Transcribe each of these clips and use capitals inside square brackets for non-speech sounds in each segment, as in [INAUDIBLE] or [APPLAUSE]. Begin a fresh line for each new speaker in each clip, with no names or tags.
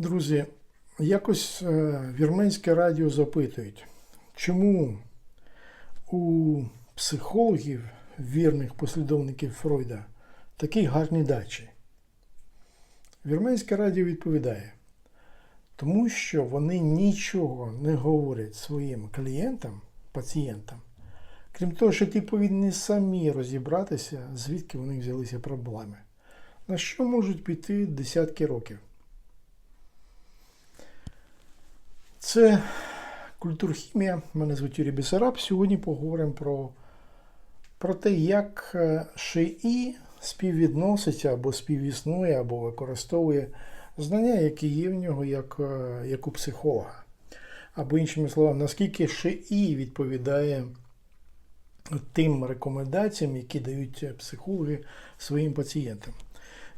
Друзі, якось е, вірменське радіо запитують, чому у психологів, вірних послідовників Фройда, такі гарні дачі? Вірменське радіо відповідає, тому що вони нічого не говорять своїм клієнтам, пацієнтам, крім того, що ті повинні самі розібратися, звідки у них взялися проблеми, на що можуть піти десятки років. Це культурхімія. Мене звуть Юрій Бесараб. Сьогодні поговоримо про, про те, як е, ШИІ співвідноситься або співіснує, або використовує знання, які є в нього як, е, як у психолога. Або іншими словами, наскільки ШИІ відповідає тим рекомендаціям, які дають психологи своїм пацієнтам.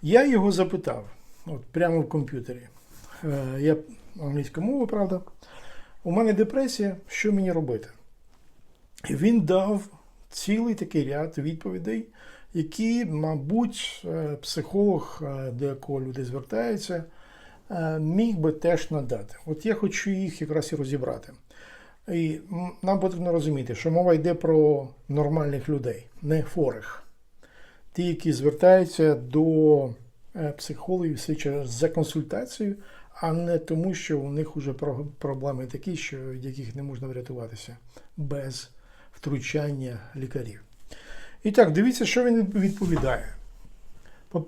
Я його запитав, от прямо в комп'ютері. Е, Я англійською мовою, правда. У мене депресія, що мені робити? І він дав цілий такий ряд відповідей, які, мабуть, е, психолог, е, до якого люди звертаються, е, міг би теж надати. От я хочу їх якраз і розібрати. І нам потрібно розуміти, що мова йде про нормальних людей, не хворих. Ті, які звертаються до психологів за консультацією, а не тому, що у них вже проблеми такі, що від яких не можна врятуватися без втручання лікарів. І так, дивіться, що він відповідає.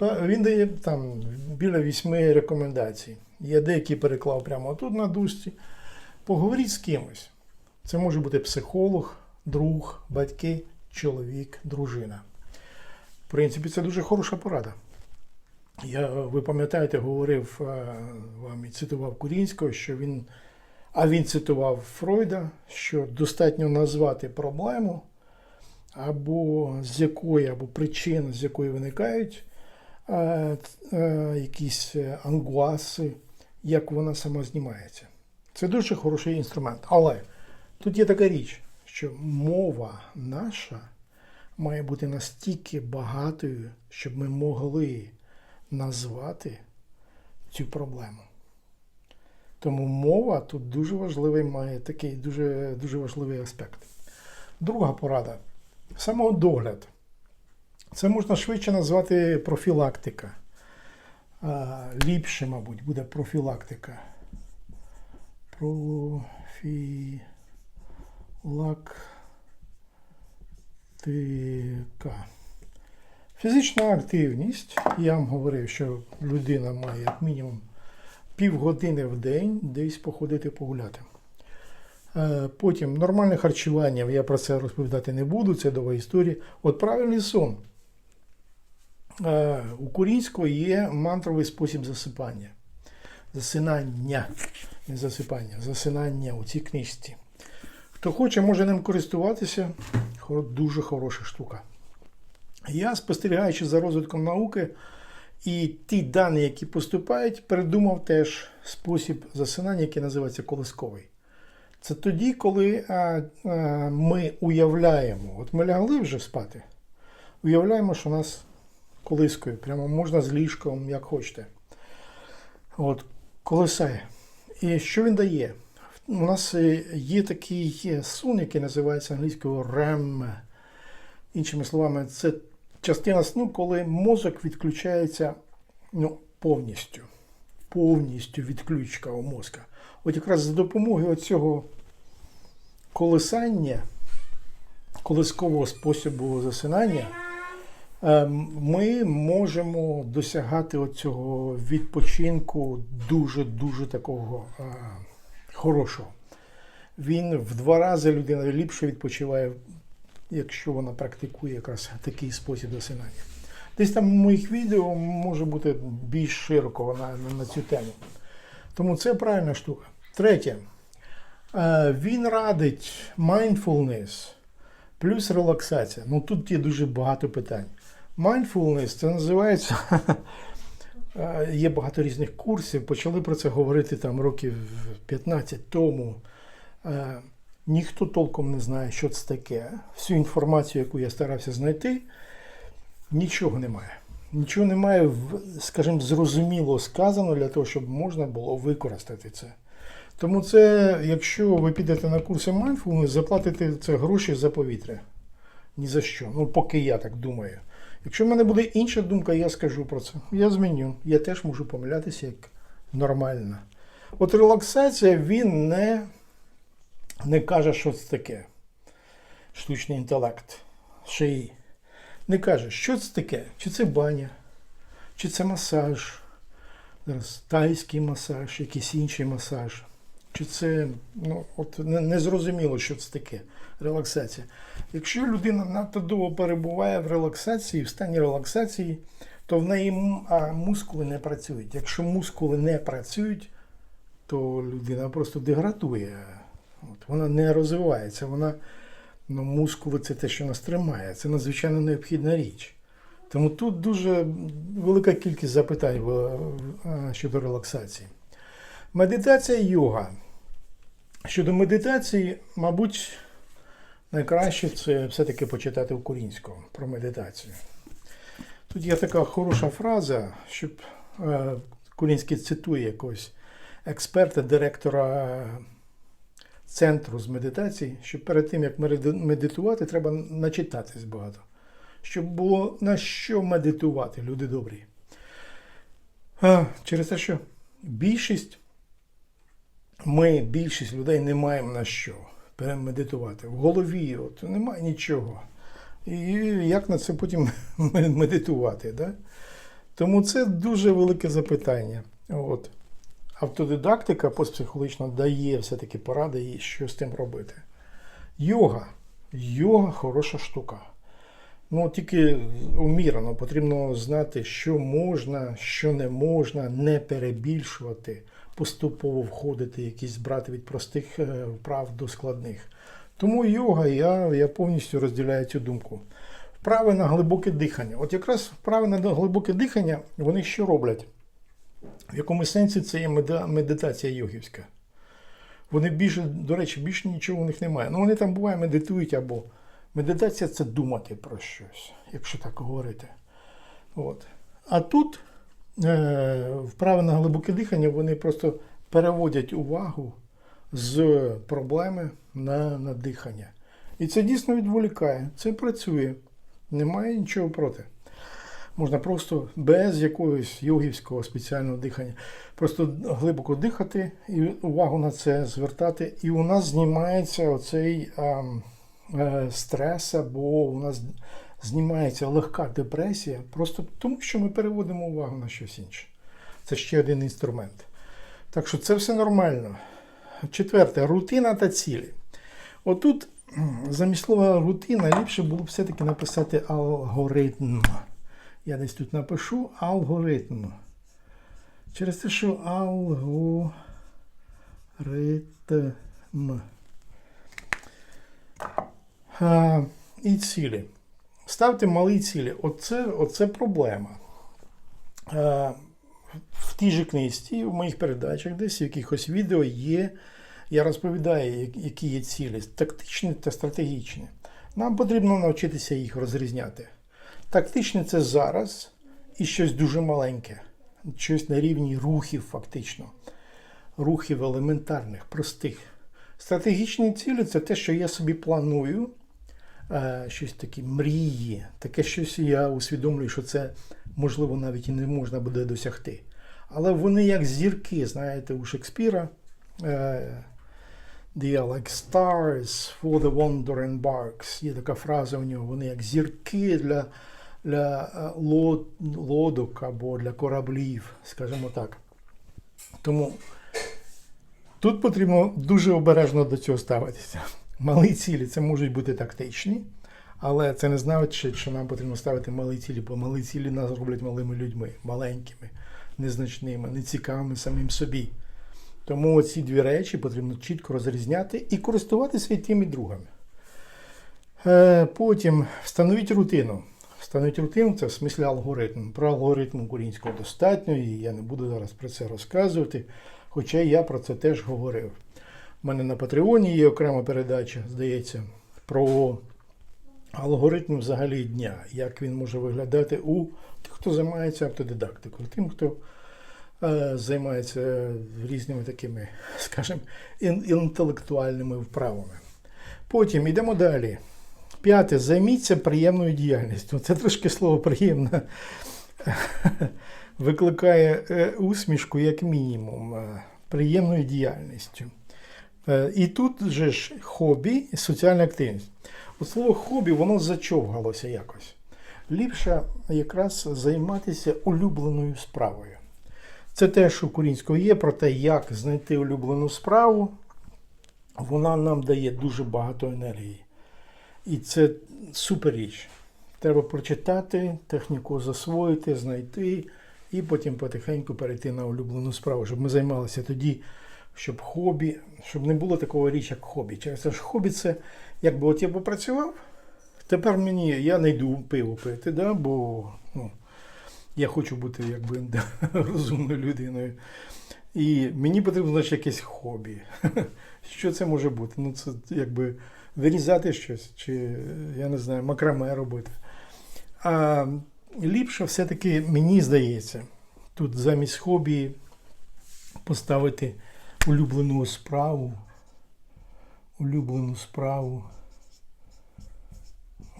Він дає там біля вісьми рекомендацій. Я деякі переклав прямо тут на дужці. Поговоріть з кимось. Це може бути психолог, друг, батьки, чоловік, дружина. В принципі, це дуже хороша порада. Я, ви пам'ятаєте, говорив е, вам і цитував Курінського, що він, а він цитував Фройда, що достатньо назвати проблему, або з якої, або причин, з якої виникають е, е, якісь е, ангуаси, як вона сама знімається. Це дуже хороший інструмент. Але тут є така річ, що мова наша має бути настільки багатою, щоб ми могли назвати цю проблему. Тому мова тут дуже важливий має такий дуже, дуже важливий аспект. Друга порада самоdoгляд. Це можна швидше назвати профілактика. Ліпше, мабуть, буде профілактика. Профілактика. Фізична активність. Я вам говорив, що людина має як мінімум півгодини в день десь походити погуляти. Е, Потім нормальне харчування, я про це розповідати не буду, це довга історія. От правильний сон. Е, У Курінського є мантровий спосіб засипання. Засинання, не засипання, засинання у цій книжці. Хто хоче, може ним користуватися. Дуже хороша штука. Я, спостерігаючи за розвитком науки і ті дані, які поступають, придумав теж спосіб засинання, який називається колисковий. Це тоді, коли а, а, ми уявляємо, от ми лягли вже спати, уявляємо, що нас колискою, прямо можна з ліжком, як хочете. От, колисає. І що він дає? У нас е, є такий сон, який називається англійською REM. Іншими словами, це частина сну, коли мозок відключається ну, повністю. Повністю відключка у мозка. От якраз за допомогою цього колисання, колискового способу засинання, е, ми можемо досягати оцього відпочинку дуже-дуже такого е, хорошого. Він в два рази людина ліпше відпочиває, якщо вона практикує якраз такий спосіб засинання. Десь там в моїх відео може бути більш широко на, на, цю тему. Тому це правильна штука. Третє. Е, Він радить mindfulness плюс релаксація. Ну тут є дуже багато питань. Mindfulness це називається. [LAUGHS] е, Є багато різних курсів. Почали про це говорити там років 15 тому. Ніхто толком не знає, що це таке. Всю інформацію, яку я старався знайти, нічого немає. Нічого немає, скажімо, зрозуміло сказано для того, щоб можна було використати це. Тому це, якщо ви підете на курси mindfulness, заплатите це гроші за повітря. Ні за що. Ну, поки я так думаю. Якщо в мене буде інша думка, я скажу про це. Я зміню. Я теж можу помилятися як нормально. От релаксація, він не, не каже, що це таке. Штучний інтелект. Шиї. Не каже, що це таке? Чи це баня, чи це масаж, зараз тайський масаж, якийсь інший масаж. Чи це ну, от не, не зрозуміло, що це таке релаксація. Якщо людина надто довго перебуває в релаксації, в стані релаксації, то в неї мускули не працюють. Якщо мускули не працюють, то людина просто деградує. От, вона не розвивається. Вона, ну, мускули це те, що нас тримає. Це надзвичайно необхідна річ. Тому тут дуже велика кількість запитань е, щодо релаксації. Медитація йога. Щодо медитації, мабуть, найкраще це все-таки почитати українською про медитацію. Тут є така хороша фраза, щоб е, Кулінський цитує якогось експерта, директора центру з медитації, що перед тим, як медитувати, треба начитатись багато. Щоб було на що медитувати, люди добрі. А, через те, що більшість, ми, більшість людей не маємо на що перемедитувати. В голові от, немає нічого. І як на це потім [LAUGHS] медитувати? Да? Тому це дуже велике запитання. От. Автодидактика постпсихологічно дає все-таки поради, і що з тим робити. Йога. Йога хороша штука. Ну, тільки умірено, потрібно знати, що можна, що не можна, не перебільшувати, поступово входити, якісь брати від простих е, вправ до складних. Тому йога, я, я повністю розділяю цю думку. Вправи на глибоке дихання. От якраз вправи на глибоке дихання, вони що роблять? В якому сенсі це є медитація йогівська. Вони більше, до речі, більше нічого у них немає. Ну, вони там буває медитують або. Медитація це думати про щось, якщо так говорити. От. А тут е, вправи на глибоке дихання, вони просто переводять увагу з проблеми на, на дихання. І це дійсно відволікає, це працює. Немає нічого проти. Можна просто без якогось йогівського спеціального дихання. Просто глибоко дихати і увагу на це звертати. І у нас знімається оцей ем, е, стрес, або у нас знімається легка депресія, просто тому, що ми переводимо увагу на щось інше. Це ще один інструмент. Так що це все нормально. Четверте, рутина та цілі. Отут замість слова рутина ліпше було б все-таки написати алгоритм. Я десь тут напишу алгоритм. Через те, що алгоритм. А, і цілі. Ставте малі цілі. Оце, оце проблема. А, в тій же книжці, в моїх передачах, десь в якихось відео є. Я розповідаю, які є цілі, тактичні та стратегічні. Нам потрібно навчитися їх розрізняти. Тактичне це зараз і щось дуже маленьке, щось на рівні рухів, фактично. Рухів елементарних, простих. Стратегічні цілі це те, що я собі планую, е, щось такі мрії, таке щось я усвідомлюю, що це можливо навіть і не можна буде досягти. Але вони як зірки, знаєте, у Шекспіра. е, They are like stars for the wandering barks. Є така фраза у нього, вони як зірки для, для е, лодок або для кораблів, скажімо так. Тому тут потрібно дуже обережно до цього ставитися. Малі цілі це можуть бути тактичні, але це не значить, що нам потрібно ставити малі цілі, бо малі цілі нас роблять малими людьми, маленькими, незначними, нецікавими самим собі. Тому ці дві речі потрібно чітко розрізняти і користуватися і тим і другими. Е, Потім встановіть рутину. Встановіть рутину це в смислі алгоритм. Про алгоритм українського достатньо, і я не буду зараз про це розказувати, хоча я про це теж говорив. У мене на Патреоні є окрема передача, здається, про алгоритм взагалі дня, як він може виглядати у тих, хто займається автодидактикою, тим, хто е, займається різними такими, скажімо, ін- інтелектуальними вправами. Потім йдемо далі. П'яте. Займіться приємною діяльністю. Це трошки слово приємне викликає е, усмішку як мінімум е, приємною діяльністю. Е, І тут же ж хобі і соціальна активність. От слово хобі, воно зачовгалося якось. Ліпше якраз займатися улюбленою справою. Це те, що українською є, про те, як знайти улюблену справу. Вона нам дає дуже багато енергії. І це супер річ. Треба прочитати, техніку засвоїти, знайти і потім потихеньку перейти на улюблену справу, щоб ми займалися тоді, щоб хобі, щоб не було такого річ, як хобі. Через те ж хобі це якби от я попрацював, тепер мені я не йду пиво пити, да, бо ну, я хочу бути якби [LAUGHS] розумною людиною. І мені потрібно значить, якесь хобі. [LAUGHS] Що це може бути? Ну, це якби вирізати щось, чи я не знаю, макраме робити. А ліпше все-таки, мені здається, тут замість хобі поставити улюблену справу. Улюблену справу.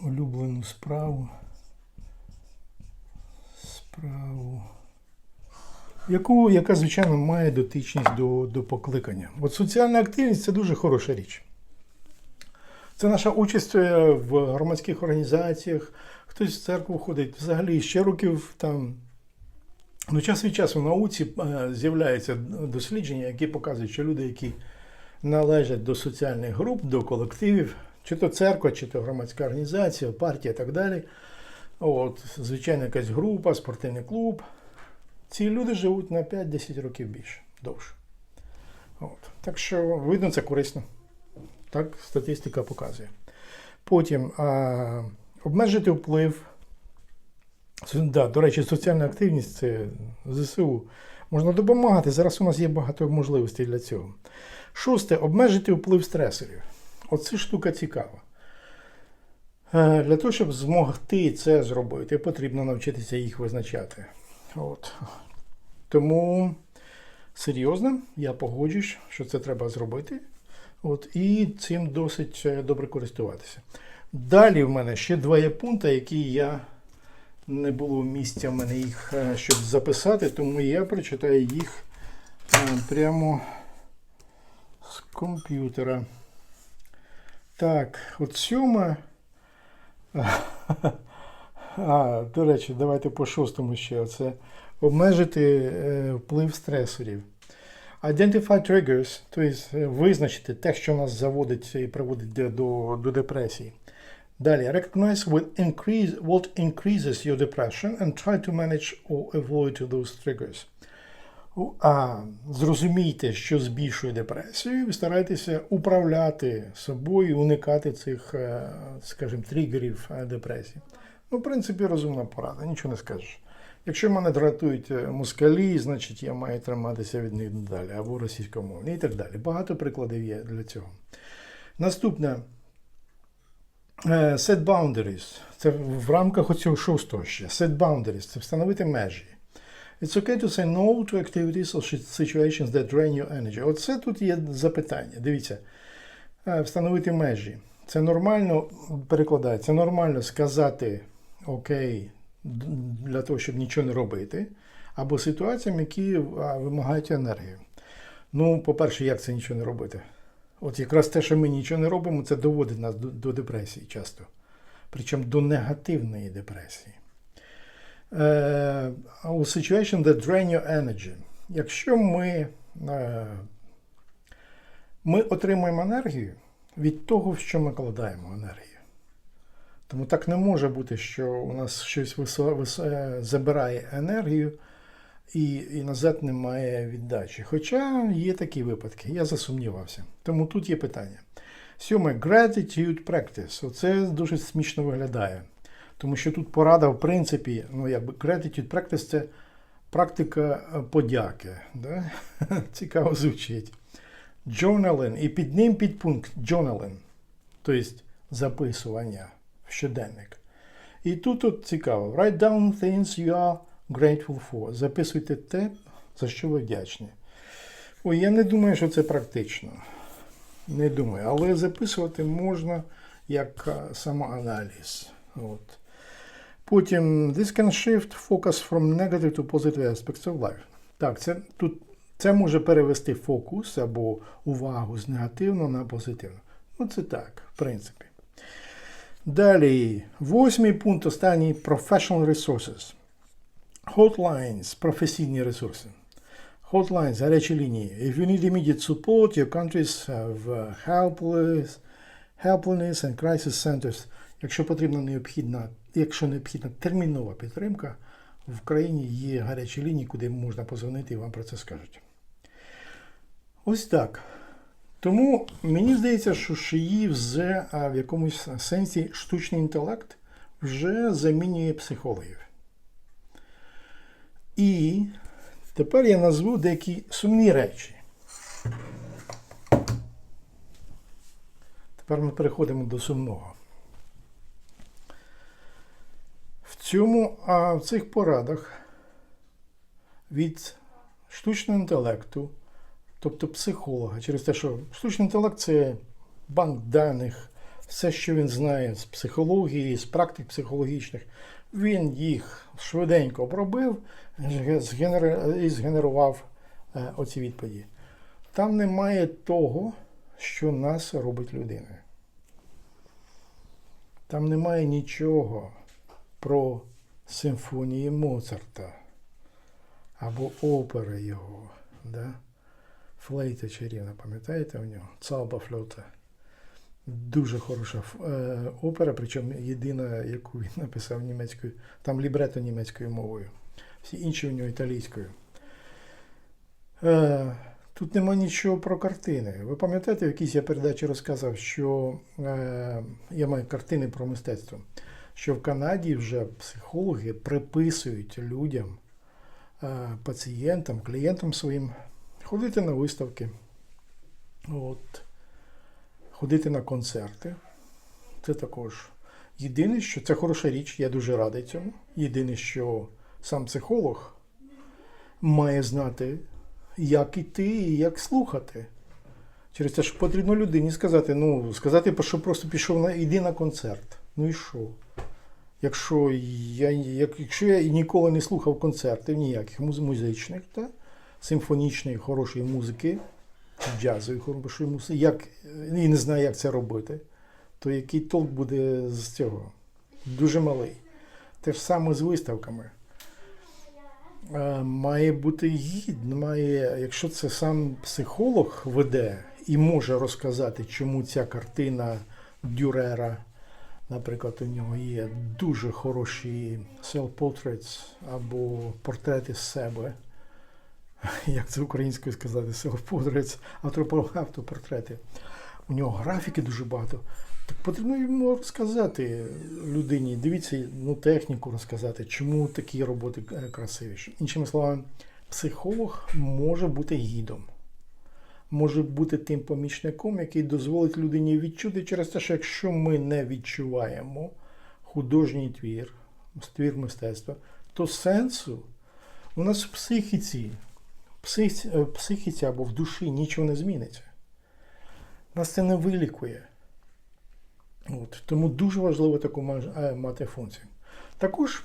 Улюблену справу. Справу. Яку, яка, звичайно, має дотичність до, до покликання. От соціальна активність це дуже хороша річ. Це наша участь е, в громадських організаціях, хтось в церкву ходить. Взагалі ще років там. Ну, час від часу в науці е, з'являються дослідження, які показують, що люди, які належать до соціальних груп, до колективів, чи то церква, чи то громадська організація, партія і так далі. От, звичайно, якась група, спортивний клуб. Ці люди живуть на 5-10 років більше, довше. От. Так що, видно, це корисно. Так статистика показує. Потім а, обмежити вплив. Да, до речі, соціальна активність це ЗСУ. Можна допомагати. Зараз у нас є багато можливостей для цього. Шосте обмежити вплив стресорів. Оце штука цікава. Е, Для того, щоб змогти це зробити, потрібно навчитися їх визначати. От. Тому серйозно, я погоджуюсь, що це треба зробити. От, і цим досить е, добре користуватися. Далі в мене ще два є пункти, які я не було місця в мене їх, е, щоб записати, тому я прочитаю їх е, прямо з комп'ютера. Так, от сьома. [LAUGHS] А, до речі, давайте по шостому ще. Це обмежити вплив стресорів. Identify triggers, тобто визначити те, що нас заводить і приводить до, до, до депресії. Далі, recognize what, increase, what increases your depression and try to manage or avoid those triggers. А зрозумійте, що збільшує депресію, і старайтеся управляти собою, уникати цих, е, скажімо, тригерів е, депресії. Ну, в принципі, розумна порада, нічого не скажеш. Якщо мене дратують е, москалі, значить я маю триматися від них далі, або російськомовні і так далі. Багато прикладів є для цього. Наступне. Е, Set boundaries. Це в рамках оцього шостого ще. Set boundaries це встановити межі. It's okay to say no to activities or situations that drain your energy. Оце тут є запитання. Дивіться, Е, встановити межі. Це нормально перекладається. Нормально сказати окей для того, щоб нічого не робити, або ситуаціям, які вимагають енергію. Ну, по-перше, як це нічого не робити? От якраз те, що ми нічого не робимо, це доводить нас до, до депресії часто. Причому до негативної депресії. У situation that drain your energy. Якщо ми, е, ми отримуємо енергію від того, в що ми кладаємо енергію. Тому так не може бути, що у нас щось висо, висо, е, забирає енергію і, і назад немає віддачі. Хоча є такі випадки, я засумнівався. Тому тут є питання. Сьоме, gratitude practice. Оце дуже смішно виглядає. Тому що тут порада, в принципі, ну якби gratitude practice це практика е, подяки. Да? [LAUGHS] Цікаво звучить. Journaling. І під ним підпункт journaling. Тобто записування. Щоденник. І тут от цікаво. Write down things you are grateful for. Записуйте те, за що ви вдячні. Ой, я не думаю, що це практично. Не думаю, але записувати можна як самоаналіз. От. Потім this can shift focus from negative to positive aspects of life. Так, це тут це може перевести фокус або увагу з негативного на позитивно. Ну, це так, в принципі. Далі, восьмий пункт, останній professional resources. Hotlines, професійні ресурси. Hotlines, гарячі лінії. If you need immediate support, your countries have helpless, helplessness and crisis centers. Якщо потрібна необхідна, якщо необхідна термінова підтримка, в країні є гарячі лінії, куди можна позвонити і вам про це скажуть. Ось так. Тому мені здається, що шиї вже в якомусь сенсі штучний інтелект вже замінює психологів. І тепер я назву деякі сумні речі. Тепер ми переходимо до сумного. В цьому, а в цих порадах від штучного інтелекту, тобто психолога, через те, що штучний інтелект це банк даних, все, що він знає з психології, з практик психологічних, він їх швиденько обробив і згенерував е, оці відповіді. Там немає того, що нас робить людиною. Там немає нічого про симфонії Моцарта або опери його. Да? Флейта чарівна, пам'ятаєте у нього? Цалба фльота. Дуже хороша е, опера, причому єдина, яку він написав німецькою, там лібрето німецькою мовою. Всі інші у нього італійською. Е, тут нема нічого про картини. Ви пам'ятаєте, в якійсь я передачі розказав, що е, я маю картини про мистецтво, що в Канаді вже психологи приписують людям, пацієнтам, клієнтам своїм ходити на виставки. От ходити на концерти. Це також. Єдине, що це хороша річ, я дуже радий цьому. Єдине, що сам психолог має знати, як іти і як слухати. Через те, що потрібно людині сказати, ну, сказати, що просто пішов на іди на концерт. Ну і що? Якщо я, якщо я ніколи не слухав концертів ніяких музичних, та, симфонічної, хорошої музики, джазової хорошої музики, як, і не знаю, як це робити, то який толк буде з цього? Дуже малий. Те ж саме з виставками. Е, Має бути гідно, має, якщо це сам психолог веде і може розказати, чому ця картина Дюрера, наприклад, у нього є дуже хороші self-portraits або портрети з себе. [LAUGHS] Як це українською сказати, self-portraits, автопортрети. У нього графіки дуже багато. Так потрібно йому розказати людині, дивіться, ну, техніку розказати, чому такі роботи е, красивіші. Іншими словами, психолог може бути гідом, може бути тим помічником, який дозволить людині відчути через те, що якщо ми не відчуваємо художній твір, твір мистецтва, то сенсу у нас в психіці, психі, в психіці або в душі нічого не зміниться. Нас це не вилікує. От, тому дуже важливо таку е, мати функцію. Також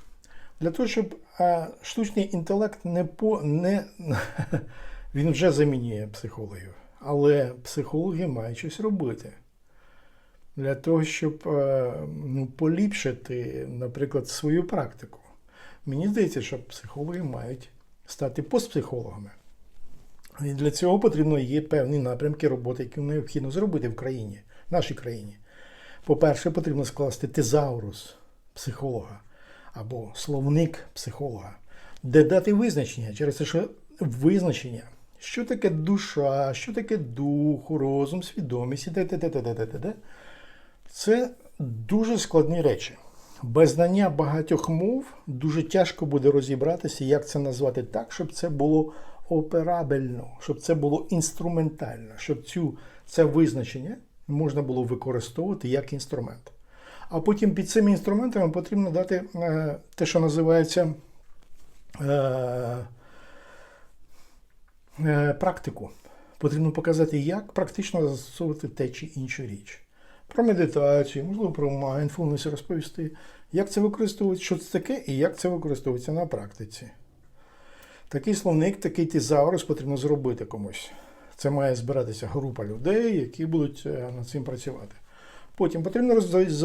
для того, щоб е, штучний інтелект не по не [LAUGHS] він вже замінює психологів, але психологи мають щось робити. Для того, щоб е, ну, поліпшити, наприклад, свою практику. Мені здається, що психологи мають стати постпсихологами. І для цього потрібно є певні напрямки роботи, які необхідно зробити в країні, в нашій країні. По-перше, потрібно скласти тезаурус психолога або словник психолога, де дати визначення через те, що визначення, що таке душа, що таке дух, розум, свідомість, і т.т. Це дуже складні речі. Без знання багатьох мов дуже тяжко буде розібратися, як це назвати так, щоб це було операбельно, щоб це було інструментально, щоб цю, це визначення можна було використовувати як інструмент. А потім під цими інструментами потрібно дати е, те, що називається е, е, практику. Потрібно показати, як практично застосовувати те чи іншу річ. Про медитацію, можливо, про mindfulness розповісти, як це використовується, що це таке і як це використовується на практиці. Такий словник, такий тезаурус потрібно зробити комусь. Це має збиратися група людей, які будуть е, над цим працювати. Потім потрібно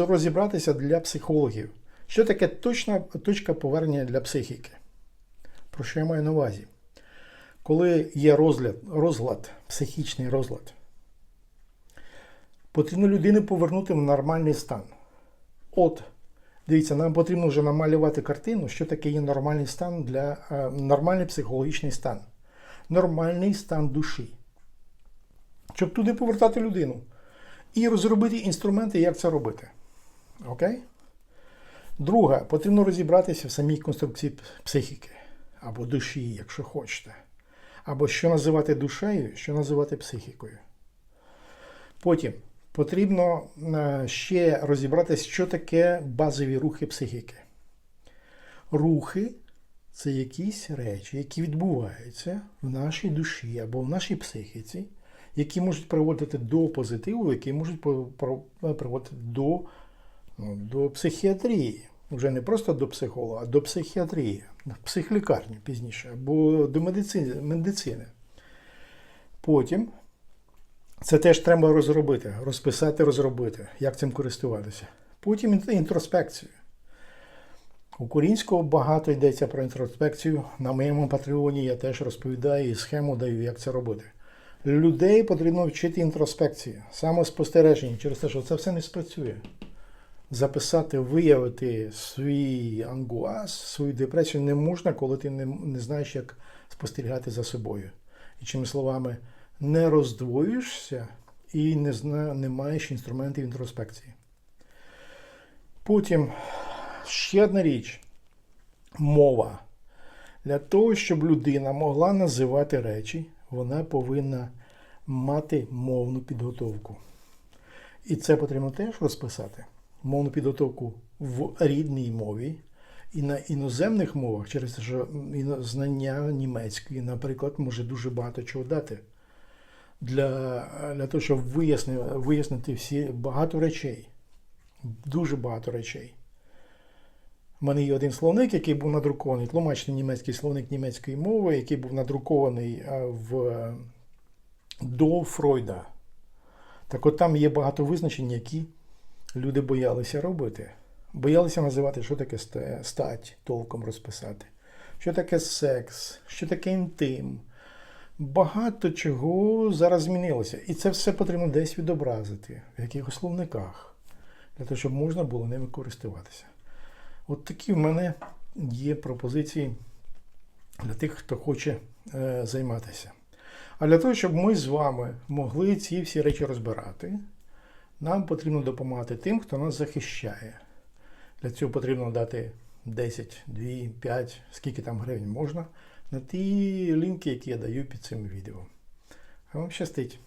розібратися для психологів, що таке точна точка повернення для психіки. Про що я маю на увазі? Коли є розгляд, розлад, психічний розлад, потрібно людину повернути в нормальний стан. От, дивіться, нам потрібно вже намалювати картину, що таке є нормальний стан для е, нормальний психологічний стан, нормальний стан душі. Щоб туди повертати людину. І розробити інструменти, як це робити. Окей? Друге, потрібно розібратися в самій конструкції психіки або душі, якщо хочете. Або що називати душею, що називати психікою. Потім потрібно е, ще розібратися, що таке базові рухи психіки. Рухи це якісь речі, які відбуваються в нашій душі або в нашій психіці, які можуть приводити до позитиву, які можуть приводити до, ну, до психіатрії. Вже не просто до психолога, а до психіатрії, в психлікарні пізніше, або до медицини. медицини. Потім це теж треба розробити, розписати, розробити, як цим користуватися. Потім інтроспекцію. Українського багато йдеться про інтроспекцію. На моєму патреоні я теж розповідаю і схему даю, як це робити. Людей потрібно вчити інтроспекції, самоспостереження, через те, що це все не спрацює. Записати, виявити свій ангуаз, свою депресію не можна, коли ти не, не знаєш, як спостерігати за собою. Іншими словами, не роздвоюєшся і не, зна, не маєш інструментів інтроспекції. Потім ще одна річ мова. Для того, щоб людина могла називати речі, вона повинна мати мовну підготовку. І це потрібно теж розписати. Мовну підготовку в рідній мові і на іноземних мовах, через те, що знання німецької, наприклад, може дуже багато чого дати. Для, для того, щоб вияснити, вияснити всі багато речей. Дуже багато речей. У мене є один словник, який був надрукований, тлумачний німецький словник німецької мови, який був надрукований в, до Фройда. Так от там є багато визначень, які люди боялися робити. Боялися називати, що таке стать, толком розписати, що таке секс, що таке інтим. Багато чого зараз змінилося. І це все потрібно десь відобразити в якихось словниках, для того, щоб можна було ними користуватися. От такі в мене є пропозиції для тих, хто хоче е, займатися. А для того, щоб ми з вами могли ці всі речі розбирати, нам потрібно допомагати тим, хто нас захищає. Для цього потрібно дати 10, 2, 5, скільки там гривень можна, на ті лінки, які я даю під цим відео. А вам щастить!